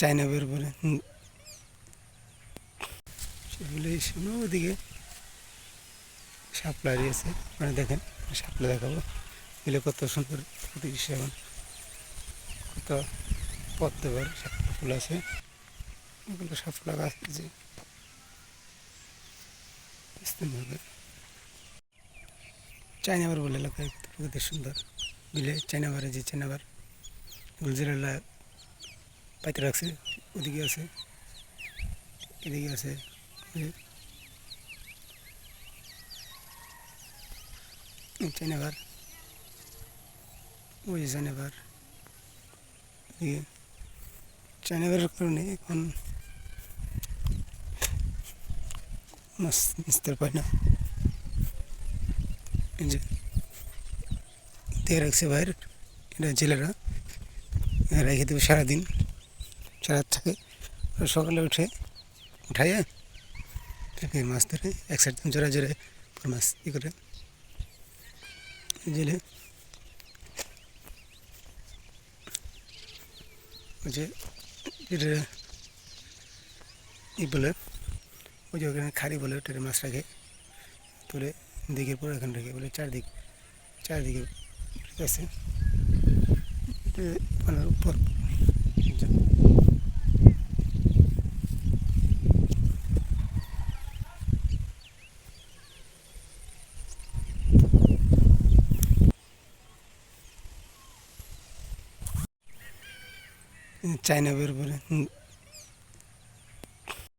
China বের পরে সেগুলো সময় ওদিকে শাপলা দিয়েছে। মানে দেখেন শাপলা দেখাবো। এগুলো কত সুন্দর এখন। কত পদ্ম বের শাপলা ফুল আছে। এগুলো শাপলা গাছ যে চায়নাবার বলে এলাকায় সুন্দর। বিলে চায়নাবারে যে চায়নাবার গুলজিরালা পাইতে রাখছে, ওদিকে আছে, এদিকে আছে চায়নাবার ওই চায়নাবার এদিকে চায়নাবারের কারণে এখন মাছ মিস্তার পায় না। যে, দিয়ে রাখছে বাইর, এটা জেলেরা রেখে দেবে সারাদিন। সারা থাকে সকালে উঠে উঠাইয়া মাছ ধরে এক সাইড জোরে পুরো মাছ ই করে জেলে। যে যেটা ই বলে, ওই যে ওখানে খাড়ি বলে, ওটারে মাছ রাখে তুলে দিকের পর এখানে রেখে বলে চারদিক, চারদিকে আছে। উপর চায়না বের পরে